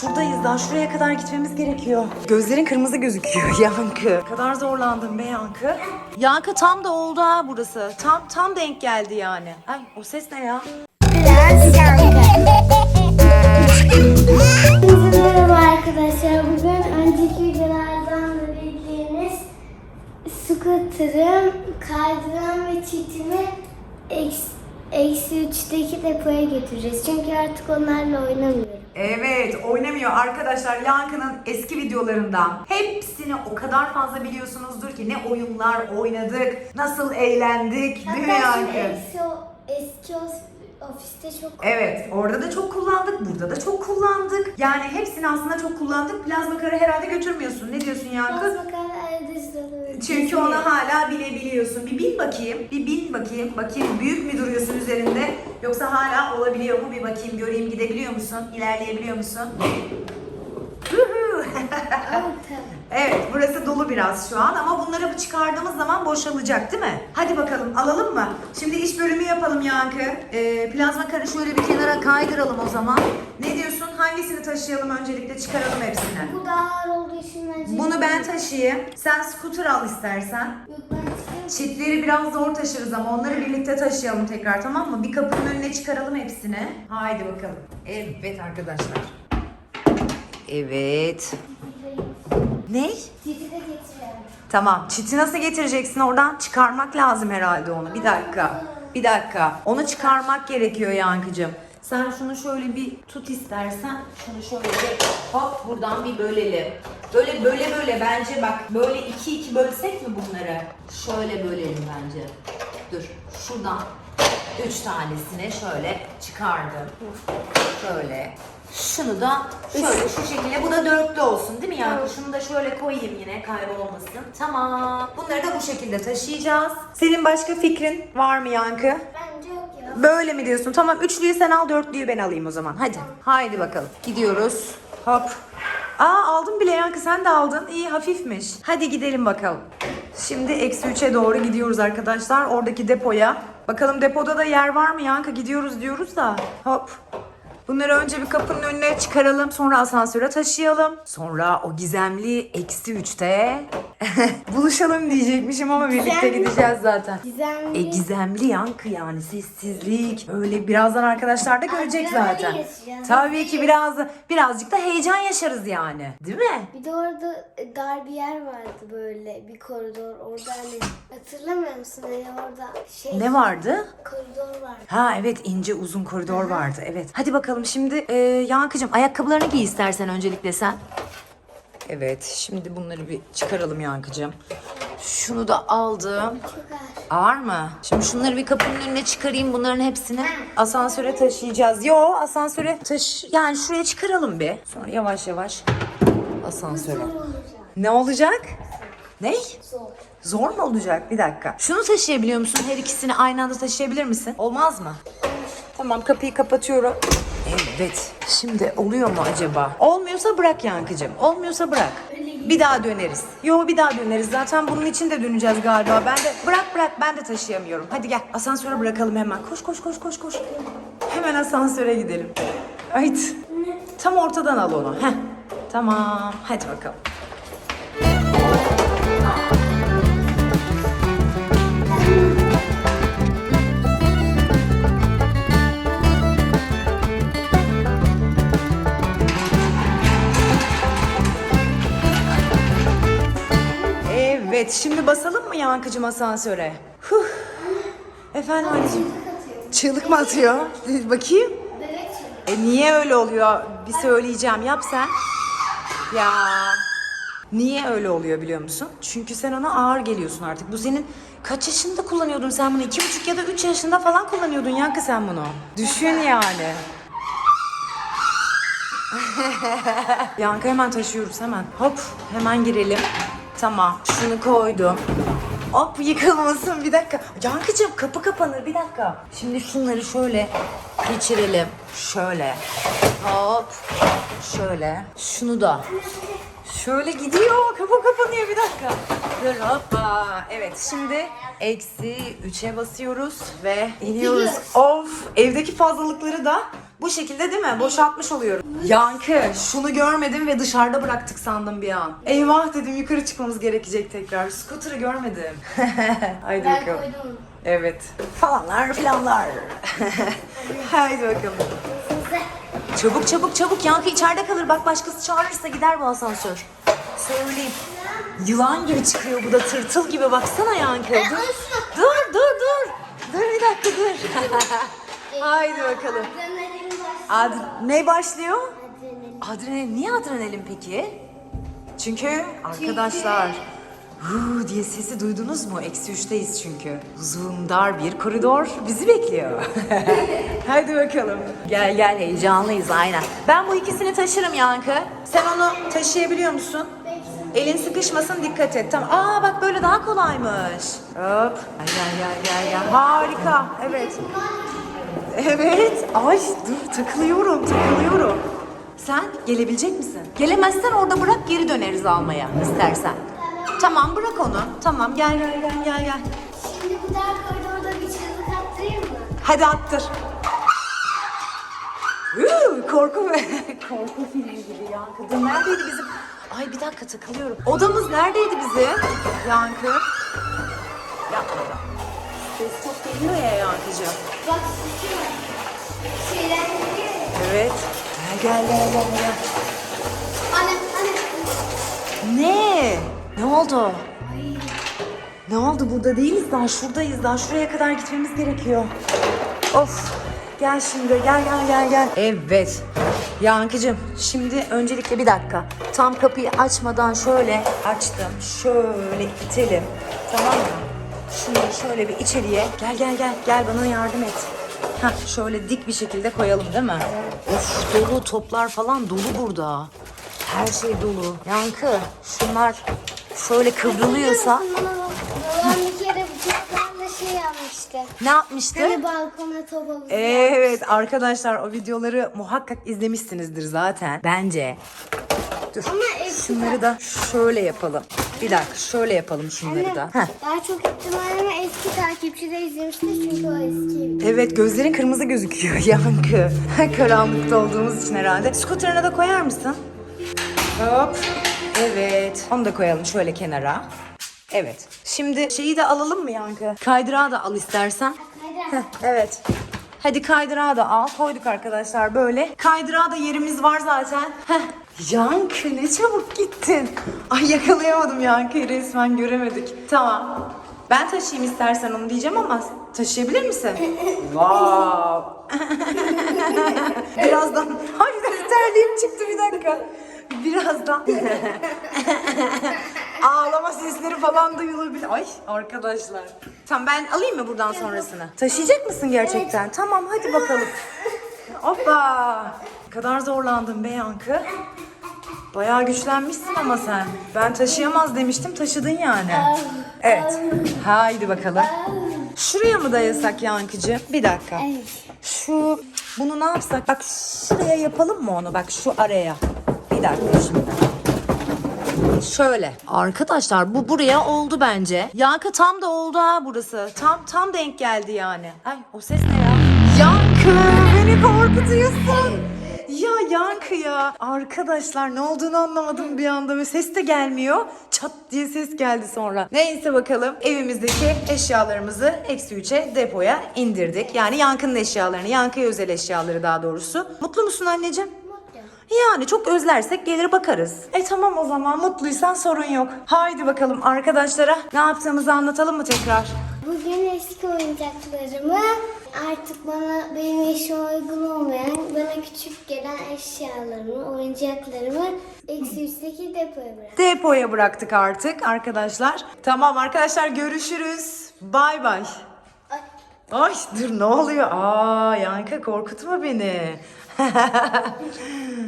şuradayız daha şuraya kadar gitmemiz gerekiyor. Gözlerin kırmızı gözüküyor Yankı. Kadar zorlandım be Yankı. Yankı tam da oldu ha burası. Tam tam denk geldi yani. Ay o ses ne ya? Yankı. Merhaba arkadaşlar. Bugün önceki videolardan da bildiğiniz scooter'ım, kaydıran ve çitimi eksi, eksi 3'teki depoya götüreceğiz. Çünkü artık onlarla oynamıyorum. Evet oynamıyor arkadaşlar Yankı'nın eski videolarından. Hepsini o kadar fazla biliyorsunuzdur ki ne oyunlar oynadık, nasıl eğlendik değil mi Hatta şimdi Yankı? eski, o- eski os- ofiste çok Evet, orada da çok kullandık, burada da çok kullandık. Yani hepsini aslında çok kullandık. Plazma karı herhalde götürmüyorsun. Ne diyorsun Yankı? Çünkü onu hala bilebiliyorsun. Bir bin bakayım, bir bin bakayım. Bakayım büyük mü duruyorsun üzerinde? Yoksa hala olabiliyor mu? Bir bakayım, göreyim gidebiliyor musun? İlerleyebiliyor musun? Evet, burası dolu biraz şu an ama bunları çıkardığımız zaman boşalacak değil mi? Hadi bakalım alalım mı? Şimdi iş bölümü yapalım Yankı. Ee, plazma karı şöyle bir kenara kaydıralım o zaman. Ne diyorsun? Hangisini taşıyalım öncelikle çıkaralım hepsini. Bu daha ağır olduğu için bence... Bunu ben taşıyayım. Sen scooter al istersen. Yok ben. Çitleri biraz zor taşırız ama onları birlikte taşıyalım tekrar tamam mı? Bir kapının önüne çıkaralım hepsini. Haydi bakalım. Evet arkadaşlar. Evet. Ne? Titi de getiriyorum. Tamam. Çiti nasıl getireceksin? Oradan çıkarmak lazım herhalde onu. Bir dakika. Bir dakika. Onu çıkarmak gerekiyor Yankıcığım. Sen şunu şöyle bir tut istersen. Şunu şöyle bir hop buradan bir bölelim. Böyle böyle böyle bence bak böyle iki iki bölsek mi bunları? Şöyle bölelim bence. Dur şuradan üç tanesini şöyle çıkardım. Şöyle. Şunu da şöyle şu şekilde. Bu da dörtlü olsun değil mi Yankı? Şunu da şöyle koyayım yine kaybolmasın. Tamam. Bunları da bu şekilde taşıyacağız. Senin başka fikrin var mı Yankı? Bence yok ya. Böyle mi diyorsun? Tamam üçlüyü sen al dörtlüyü ben alayım o zaman. Hadi. Haydi bakalım. Gidiyoruz. Hop. Aa aldım bile Yankı sen de aldın. İyi hafifmiş. Hadi gidelim bakalım. Şimdi eksi 3'e doğru gidiyoruz arkadaşlar. Oradaki depoya. Bakalım depoda da yer var mı Yankı? Gidiyoruz diyoruz da. Hop. Bunları önce bir kapının önüne çıkaralım. Sonra asansöre taşıyalım. Sonra o gizemli eksi 3'te buluşalım diyecekmişim ama birlikte Gizemli. gideceğiz zaten. Gizemli. E gizemli yankı yani sessizlik. Öyle birazdan arkadaşlar da görecek Adrenalin zaten. yaşayacağız. Tabii ki biraz birazcık da heyecan yaşarız yani. Değil mi? Bir de orada e, dar bir yer vardı böyle bir koridor. Orada hani hatırlamıyor musun? Hani orada şey Ne vardı? koridor vardı. Ha evet ince uzun koridor vardı evet. Hadi bakalım şimdi e, Yankıcığım ayakkabılarını giy istersen öncelikle sen. Evet şimdi bunları bir çıkaralım Yankıcığım. Şunu da aldım. Çok ağır. Ağır mı? Şimdi şunları bir kapının önüne çıkarayım bunların hepsini. Asansöre taşıyacağız. Yo asansöre taş... Yani şuraya çıkaralım bir. Sonra yavaş yavaş asansöre. Ne olacak? Ne? Zor. Zor mu olacak? Bir dakika. Şunu taşıyabiliyor musun? Her ikisini aynı anda taşıyabilir misin? Olmaz mı? Tamam kapıyı kapatıyorum. Evet. Şimdi oluyor mu acaba? Olmuyorsa bırak Yankıcığım. Olmuyorsa bırak. Bir daha döneriz. Yo bir daha döneriz. Zaten bunun için de döneceğiz galiba. Ben de bırak bırak ben de taşıyamıyorum. Hadi gel asansöre bırakalım hemen. Koş koş koş koş koş. Hemen asansöre gidelim. Ayt. Tam ortadan al onu. Heh. Tamam. Hadi bakalım. Şimdi basalım mı Yankıcım asansöre? Huh. Efendim anneciğim. Çığlık mı atıyor? Bakayım. E niye öyle oluyor? Bir söyleyeceğim. Yap sen. Ya. Niye öyle oluyor biliyor musun? Çünkü sen ona ağır geliyorsun artık. Bu senin kaç yaşında kullanıyordun sen bunu? İki buçuk ya da üç yaşında falan kullanıyordun Yankı sen bunu. Düşün yani. Yankı hemen taşıyoruz hemen. Hop hemen girelim. Tamam şunu koydum. Hop yıkılmasın bir dakika. Yankıcığım kapı kapanır bir dakika. Şimdi şunları şöyle geçirelim. Şöyle. Hop. Şöyle. Şunu da. Şöyle gidiyor. Kapı kapanıyor bir dakika. Dur hoppa. Evet şimdi eksi 3'e basıyoruz ve iniyoruz. Of evdeki fazlalıkları da bu şekilde değil mi? Boşaltmış oluyorum. Yankı şunu görmedim ve dışarıda bıraktık sandım bir an. Eyvah dedim yukarı çıkmamız gerekecek tekrar. Scooter'ı görmedim. Haydi Ben bakalım. koydum onu. Evet. Falanlar filanlar. Haydi bakalım. Size. Çabuk çabuk çabuk Yankı içeride kalır. Bak başkası çağırırsa gider bu asansör. Söyleyeyim. Yılan gibi çıkıyor bu da tırtıl gibi baksana Yankı. Dur dur dur. dur. Dur bir dakika dur. Haydi bakalım. Ad ne başlıyor? Adrenalin. Adrenalin. Niye adrenalin peki? Çünkü arkadaşlar Huu diye sesi duydunuz mu? Eksi üçteyiz çünkü. Uzun dar bir koridor bizi bekliyor. Hadi bakalım. Gel gel heyecanlıyız aynen. Ben bu ikisini taşırım Yankı. Sen onu taşıyabiliyor musun? Elin sıkışmasın dikkat et. Tamam. Aa bak böyle daha kolaymış. Hop. Gel gel gel gel. Harika. Evet. Evet. Ay dur takılıyorum takılıyorum. Sen gelebilecek misin? Gelemezsen orada bırak geri döneriz almaya istersen. Tamam bırak onu. Tamam gel gel gel gel gel. Şimdi bu dar koridorda bir çığlık attırayım mı? Hadi attır. Huu, korku korku filmi gibi Yankı. Dur neredeydi bizim? Ay bir dakika takılıyorum. Odamız neredeydi bizim? Yankı. Yapma da. Ses çok geliyor ya Yankıcığım. Bak sesi Evet. Gel gel gel gel gel. Anne, anne. Ne? Ne oldu? Ne oldu? Burada değiliz daha. Şuradayız daha. Şuraya kadar gitmemiz gerekiyor. Of. Gel şimdi. Gel gel gel gel. Evet. Yankıcığım şimdi öncelikle bir dakika. Tam kapıyı açmadan şöyle açtım. Şöyle itelim. Tamam mı? Şunu şöyle bir içeriye. Gel gel gel. Gel bana yardım et. Heh, şöyle dik bir şekilde koyalım değil mi? Of dolu toplar falan dolu burada. Her şey dolu. Yankı şunlar şöyle kıvrılıyorsa? Babam bir kere bıçaklarla şey yapmıştı. ne yapmıştı? Hani balkona top havuzu Evet arkadaşlar o videoları muhakkak izlemişsinizdir zaten. Bence. Dur. Şunları da şöyle yapalım. Bir dakika şöyle yapalım şunları da. Heh. Daha çok ihtimalle eski takipçi de izlemiştir çünkü o eski. Evet gözlerin kırmızı gözüküyor yankı. Karanlıkta olduğumuz için herhalde. Skuterine de koyar mısın? Hop. Evet. Onu da koyalım şöyle kenara. Evet. Şimdi şeyi de alalım mı yankı? Kaydırağı da al istersen. Heh, evet. Hadi kaydırağı da al. Koyduk arkadaşlar böyle. Kaydırağı da yerimiz var zaten. Heh. Yankı ne çabuk gittin. Ay yakalayamadım Yankı'yı resmen göremedik. Tamam. Ben taşıyayım istersen onu diyeceğim ama taşıyabilir misin? Wow. Birazdan. Ay bir terliğim çıktı bir dakika. Birazdan. Ağlama sesleri falan duyulabilir. Ay arkadaşlar. Tamam ben alayım mı buradan sonrasını? Taşıyacak mısın gerçekten? Tamam hadi bakalım. Hoppa. Ne kadar zorlandım be Yankı. Bayağı güçlenmişsin ama sen. Ben taşıyamaz demiştim taşıdın yani. Evet. Haydi bakalım. Şuraya mı dayasak Yankıcığım? Bir dakika. Şu bunu ne yapsak? Bak şuraya yapalım mı onu? Bak şu araya. Bir dakika şimdi. Şöyle. Arkadaşlar bu buraya oldu bence. Yankı tam da oldu ha burası. Tam tam denk geldi yani. Ay o ses ne ya? Yankı beni korkutuyorsun. Ya Yankı ya. Arkadaşlar ne olduğunu anlamadım bir anda ve ses de gelmiyor. Çat diye ses geldi sonra. Neyse bakalım evimizdeki eşyalarımızı eksi 3'e depoya indirdik. Yani Yankı'nın eşyalarını, Yankı'ya özel eşyaları daha doğrusu. Mutlu musun anneciğim? Yani çok özlersek gelir bakarız. E tamam o zaman mutluysan sorun yok. Haydi bakalım arkadaşlara ne yaptığımızı anlatalım mı tekrar? Bugün eski oyuncaklarımı artık bana benim yaşıma uygun olmayan, bana küçük gelen eşyalarımı, oyuncaklarımı eksi üçteki depoya bıraktım. Depoya bıraktık artık arkadaşlar. Tamam arkadaşlar görüşürüz. Bay bay. Ay. Ay dur ne oluyor? Aa Yankı korkutma beni.